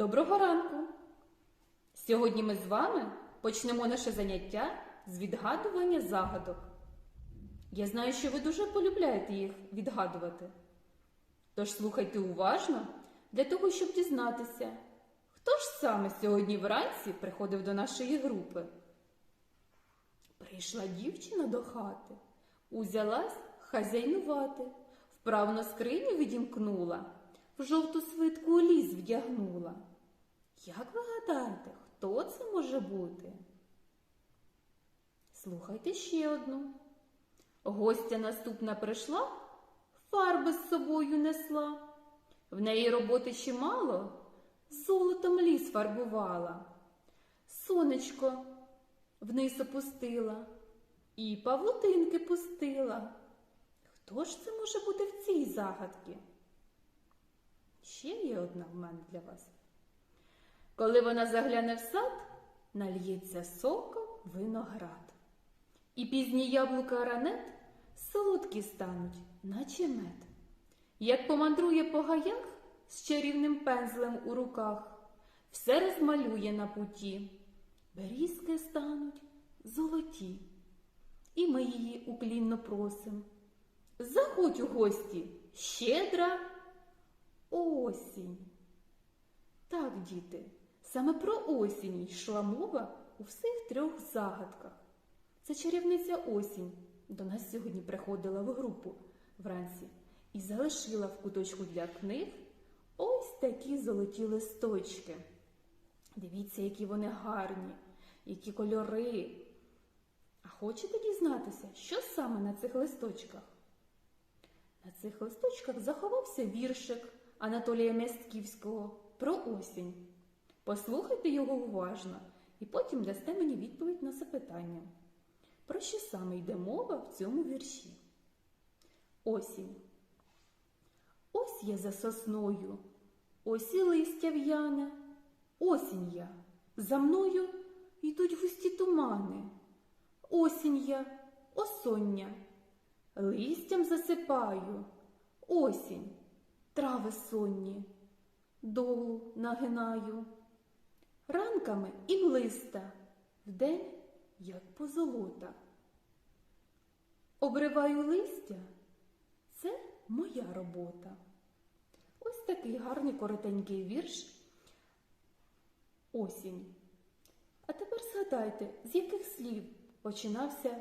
Доброго ранку! Сьогодні ми з вами почнемо наше заняття з відгадування загадок. Я знаю, що ви дуже полюбляєте їх відгадувати. Тож слухайте уважно для того, щоб дізнатися, хто ж саме сьогодні вранці приходив до нашої групи. Прийшла дівчина до хати, узялась хазяйнувати, вправно скриню відімкнула, в жовту свитку ліс вдягнула. Як ви гадаєте, хто це може бути? Слухайте ще одну. Гостя наступна прийшла, фарби з собою несла. В неї роботи чимало, золотом ліс фарбувала. Сонечко вниз опустила і павутинки пустила. Хто ж це може бути в цій загадці? Ще є одна в мене для вас. Коли вона загляне в сад, нальється соком виноград. І пізні яблука ранет солодкі стануть, наче мед. Як помандрує по гаях з чарівним пензлем у руках, все розмалює на путі, берізки стануть золоті. І ми її уклінно просим. Заходь у гості, щедра осінь. Так, діти, саме про осінь йшла мова у всіх трьох загадках. Це чарівниця осінь до нас сьогодні приходила в групу вранці і залишила в куточку для книг ось такі золоті листочки. Дивіться, які вони гарні, які кольори. А хочете дізнатися, що саме на цих листочках? На цих листочках заховався віршик Анатолія Мястківського про осінь. Послухайте його уважно і потім дасте мені відповідь на запитання. Про що саме йде мова в цьому вірші? Осінь. Ось я за сосною, ось і листя в'яне, осінь я, за мною йдуть густі тумани. Осінь я, осоння, листям засипаю, осінь, трави сонні, долу нагинаю. Ранками і блиста, вдень, як позолота. Обриваю листя це моя робота. Ось такий гарний коротенький вірш осінь. А тепер згадайте, з яких слів починався